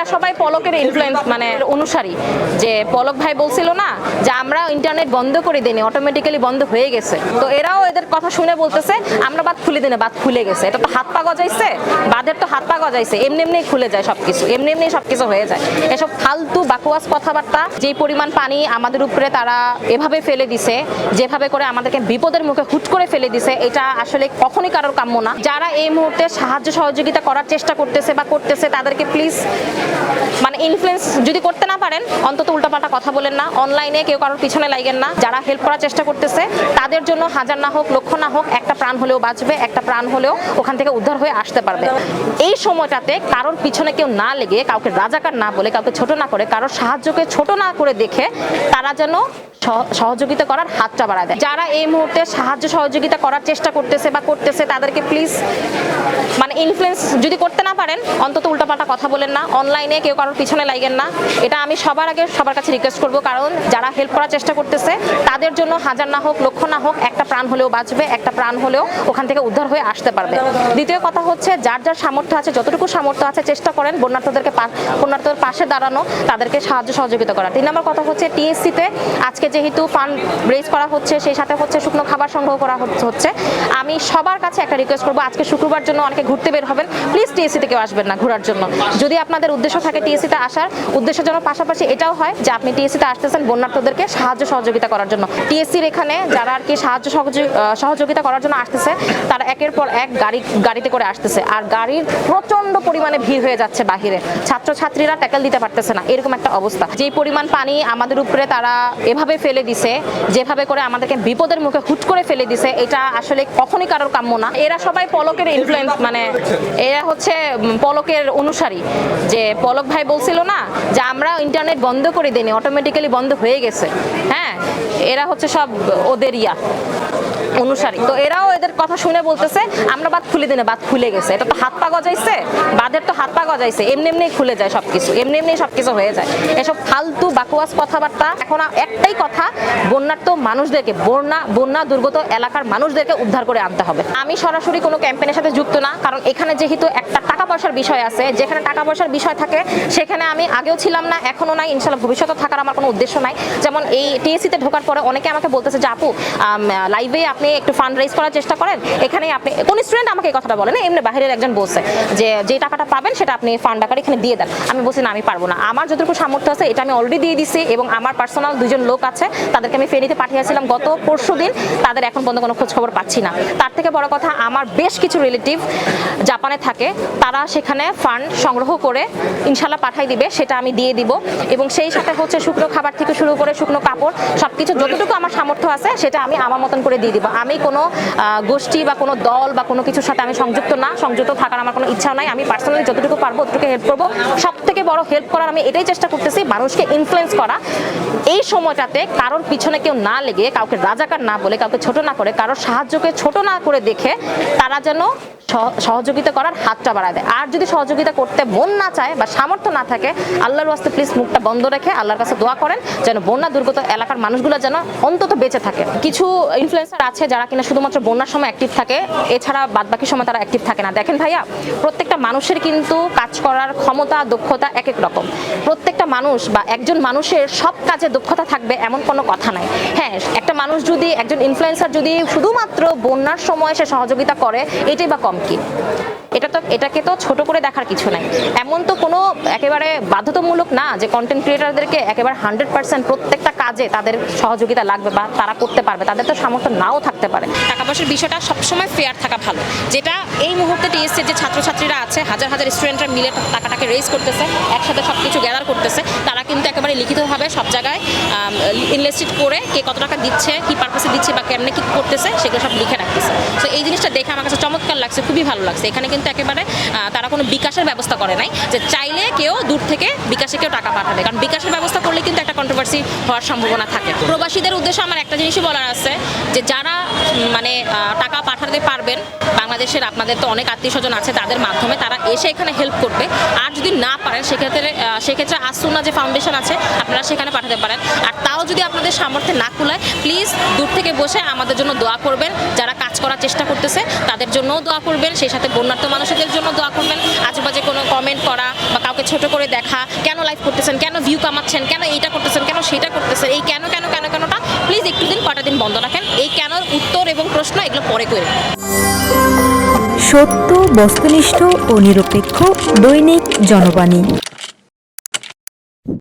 এরা সবাই পলকের ইনফ্লুয়েন্স মানে অনুসারী। যে পলক ভাই বলছিল না যে আমরা ইন্টারনেট বন্ধ করে দিনি অটোমেটিক্যালি বন্ধ হয়ে গেছে। তো এরাও এদের কথা শুনে বলতেছে, আমরা বাদ খুলে দিনে বাদ খুলে গেছে। এটা তো হাত পা গজাইছে বাদের তো হাত পা গজাইছে, এমনি এমনি খুলে যায় সবকিছু, এমনি এমনি সবকিছু হয়ে যায়। এসব ফালতু বাকুয়াস কথাবার্তা, যেই পরিমাণ পানি আমাদের উপরে তারা এভাবে ফেলে দিছে, যেভাবে করে আমাদেরকে বিপদের মুখে হুট করে ফেলে দিছে, এটা আসলে কখনই কারোর কাম্য না। যারা এই মুহূর্তে সাহায্য সহযোগিতা করার চেষ্টা করতেছে বা করতেছে, তাদেরকে প্লিজ মানে ইনফ্লুয়েন্স যদি করতে না পারেন, অন্তত উল্টাপাল্টা কথা বলেন না অনলাইনে কেউ কারোর পিছনে লাগেন না, যারা হেল্প করার চেষ্টা করতেছে, তাদের জন্য হাজার না হোক, লক্ষ না হোক, একটা প্রাণ হলেও বাঁচবে, একটা প্রাণ হলেও ওখান থেকে উদ্ধার হয়ে আসতে পারবে। এই সময়টাতে কারোর পিছনে কেউ না লেগে, কাউকে রাজাকার না বলে, কাউকে ছোট না করে, কারোর সাহায্যকে ছোট না করে দেখে তারা যেন সহযোগিতা করার হাতটা বাড়ায় দেয়। যারা এই মুহূর্তে সাহায্য সহযোগিতা করার চেষ্টা করতেছে বা করতেছে, তাদেরকে প্লিজ মানে ইনফ্লুয়েন্স যদি করতে না পারেন, অন্তত উল্টাপাল্টা কথা বলেন না। অনলাইনে কেউ কারোর পিছনে লাগেন না। এটা আমি সবার আগে সবার কাছে রিকোয়েস্ট করব, কারণ যারা হেল্প করার চেষ্টা করতেছে, তাদের জন্য হাজার না হোক, লক্ষ না হোক, একটা প্রাণ হলেও বাঁচবে, একটা প্রাণ হলেও ওখান থেকে উদ্ধার হয়ে আসতে পারবে। দ্বিতীয় কথা হচ্ছে, যার যার সামর্থ্য আছে, যতটুকু সামর্থ্য আছে, চেষ্টা করেন বন্যার্থদেরকে বন্যার্থদের পাশে দাঁড়ানো, তাদেরকে সাহায্য সহযোগিতা করা তিন নম্বর কথা হচ্ছে টিএসসিতে আজকে যেহেতু ফান্ড রেজ করা হচ্ছে, সেই সাথে হচ্ছে শুকনো খাবার সংগ্রহ করা হচ্ছে- আমি সবার কাছে একটা রিকোয়েস্ট করব, আজকে শুক্রবার জন্য অনেকে ঘুরতে বের হবেন। প্লিজ টিএসসিতে কেউ আসবেন না ঘোরার জন্য। যদি আপনাদের উদ্দেশ্য থাকে টিএসসিতে আসার উদ্দেশ্য জন্য পাশাপাশি এটাও হয় যে আপনি টিএসসিতে আসতেছেন বন্যার্থদেরকে সাহায্য সহযোগিতা করার জন্য। টিএসসির এখানে যারা আর কি সাহায্য সহযোগিতা করার জন্য আসতেছে, তারা একের পর এক গাড়ি গাড়িতে করে আসতেছে। আর গাড়ির প্রচণ্ড পরিমাণে ভিড় হয়ে যাচ্ছে বাহিরে। ছাত্রছাত্রীরা ট্যাকেল দিতে পারতেছে না। এরকম একটা অবস্থা। যেই পরিমাণ পানি আমাদের উপরে তারা এভাবে ফেলে দিছে, যেভাবে করে আমাদেরকে বিপদের মুখে হুট করে ফেলে দিছে, এটা আসলে কখনই কারোর কাম্য না। এরা সবাই পলকের ইনফ্লুয়েন্স মানে এরা হচ্ছে পলকের অনুসারী। যে পলক ভাই বলছিল না যে, আমরা ইন্টারনেট বন্ধ করে দিনি অটোমেটিক্যালি বন্ধ হয়ে গেছে। হ্যাঁ এরা হচ্ছে সব ওদের ইয়া। অনুসারী। তো এরাও এদের কথা শুনে বলতেছে, আমরা বাদ খুলে দিনে বাদ খুলে গেছে। এটা তো হাত পা গজাইছে বাদের তো হাত পা গজাইছে, এমনি এমনি খুলে যায় সবকিছু, এমনি এমনি সবকিছু হয়ে যায়। এসব ফালতু বাকুয়াস কথাবার্তা, এখন একটাই কথা, বন্যার তো মানুষদেরকে, বন্যা বন্যা দুর্গত এলাকার মানুষদেরকে উদ্ধার করে আনতে হবে। আমি সরাসরি কোনো ক্যাম্পেনের সাথে যুক্ত না, কারণ এখানে যেহেতু একটা টাকা পয়সার বিষয় আছে, যেখানে টাকা পয়সার বিষয় থাকে, সেখানে আমি আগেও ছিলাম না এখনও নাই ইনশাল্লাহ ভবিষ্যতে থাকার আমার কোনো উদ্দেশ্য নাই। যেমন এই টিএসসিতে ঢোকার পরে অনেকে আমাকে বলতেছে যে, আপু লাইভে আপনি একটু ফান্ড রেজ করার চেষ্টা করেন এখানে আপনি, কোন স্টুডেন্ট আমাকে এই কথাটা বলে না, এমনি বাইরের একজন বলছে যে যে টাকাটা পাবেন সেটা আপনি ফান্ড আকারে এখানে দিয়ে দেন। আমি বলছি, না, আমি পারব না। আমার যতটুকু সামর্থ্য আছে, এটা আমি অলরেডি দিয়ে দিছি এবং আমার পার্সোনাল দুজন লোক আছে, তাদেরকে আমি ফেনীতে পাঠিয়েছিলাম গত পরশু দিন, তাদের এখন পর্যন্ত কোনো খোঁজ খবর পাচ্ছি না। তার থেকে বড় কথা, আমার বেশ কিছু রিলেটিভ জাপানে থাকে, তারা সেখানে ফান্ড সংগ্রহ করে ইনশাল্লাহ পাঠাই দিবে, সেটা আমি দিয়ে দিব এবং সেই সাথে হচ্ছে শুকনো খাবার থেকে শুরু করে শুকনো কাপড়, সবকিছু যতটুকু আমার সামর্থ্য আছে, সেটা আমি আমার মতন করে দিয়ে দিব। আমি কোনো গোষ্ঠী বা কোনো দল বা কোনো কিছুর সাথে আমি সংযুক্ত না, সংযুক্ত থাকার আমার কোনো ইচ্ছা নাই। আমি পার্সোনালি যতটুকু পারব ততটুকু হেল্প করব। সব থেকে বড় হেল্প করার আমি এটাই চেষ্টা করতেছি, মানুষকে ইনফ্লুয়েন্স করা। এই সময়টাতে কারোর পিছনে কেউ না লেগে, কাউকে রাজাকার না বলে, কাউকে ছোট না করে, কারোর সাহায্যকে ছোট না করে দেখে তারা যেন সহ- সহযোগিতা করার হাতটা বাড়ায় দেয়। আর যদি সহযোগিতা করতে মন না চায় বা সামর্থ্য না থাকে, আল্লাহর ওয়াস্তে প্লিজ মুখটা বন্ধ রেখে আল্লাহর কাছে দোয়া করেন, যেন বন্যা দুর্গত এলাকার মানুষগুলো যেন অন্তত বেঁচে থাকে। কিছু ইনফ্লুয়েন্সার আছে যারা কিনা শুধুমাত্র বন্যার সময় অ্যাক্টিভ থাকে, এছাড়া বাদবাকি সময় তারা অ্যাক্টিভ থাকে না। দেখেন ভাইয়া, প্রত্যেকটা মানুষের কিন্তু কাজ করার ক্ষমতা, দক্ষতা এক এক রকম। প্রত্যেকটা মানুষ বা একজন মানুষের সব কাজে দক্ষতা থাকবে এমন কোনো কথা নাই। হ্যাঁ একটা মানুষ যদি, একজন ইনফ্লুয়েন্সার যদি শুধুমাত্র বন্যার সময় সে সহযোগিতা করে, এটাই বা কম কি? এটা তো, এটাকে তো ছোট করে দেখার কিছু নাই। এমন তো কোনো একেবারে বাধ্যতামূলক না যে কন্টেন্ট ক্রিয়েটারদেরকে একেবারে হান্ড্রেড পার্সেন্ট প্রত্যেকটা কাজে তাদের সহযোগিতা লাগবে বা তারা করতে পারবে, তাদের তো সামর্থ্য নাও থাকতে পারে। টাকা পয়সার বিষয়টা সবসময় ফেয়ার থাকা ভালো। যেটা এই মুহূর্তে টিএসসির যে ছাত্রছাত্রীরা আছে, হাজার হাজার স্টুডেন্টরা মিলে টাকাটাকে রেজ করতেছে, একসাথে সব কিছু গ্যাদার করতেছে, তারা কিন্তু একেবারে লিখিতভাবে সব জায়গায় ইনভেস্টেড করে কে কত টাকা দিচ্ছে, কি পারপাসে দিচ্ছে বা কেমনে কি করতেছে, সেগুলো সব লিখে রাখতেছে। তো এই জিনিসটা দেখে আমার কাছে চমৎকার লাগছে, খুবই ভালো লাগছে। এখানে কিন্তু একেবারে তারা কোনো বিকাশের ব্যবস্থা করে নাই যে চাইলে কেউ দূর থেকে বিকাশে কেউ টাকা পাঠাবে। কারণ বিকাশের ব্যবস্থা করলে কিন্তু একটা কন্ট্রোভার্সি হওয়ার সম্ভাবনা থাকে। প্রবাসীদের উদ্দেশ্যে আমার একটা জিনিসই বলার আছে যে যারা মানে টাকা পাঠাতে পারবেন, বাংলাদেশের আপনাদের তো অনেক আত্মীয় স্বজন আছে, তাদের মাধ্যমে তারা এসে এখানে হেল্প করবে। আর যদি না পারেন, সেক্ষেত্রে সেক্ষেত্রে আসুন না যে ফাউন্ডেশন আছে, আপনারা সেখানে পাঠাতে পারেন। আর তাও যদি আপনাদের সামর্থ্যে না কুলায় প্লিজ দূর থেকে বসে আমাদের জন্য দোয়া করবেন। যারা কাজ করার চেষ্টা করতেছে, তাদের জন্যও দোয়া করবেন। সেই সাথে বন্যার্থ মানুষদের জন্য দোয়া করবেন। আজেবাজে কোনো কমেন্ট করা বা কাউকে ছোট করে দেখা, কেন লাইভ করতেছেন, কেন ভিউ কামাচ্ছেন, কেন এইটা করতেছেন, কেন সেটা করতেছেন, এই কেন কেন কেন, কেনটা প্লিজ একটু দিন, কটা দিন বন্ধ রাখেন। এই কেনর উত্তর এবং প্রশ্ন এগুলো পরে করে। সত্য, বস্তুনিষ্ঠ ও নিরপেক্ষ দৈনিক জনবাণী।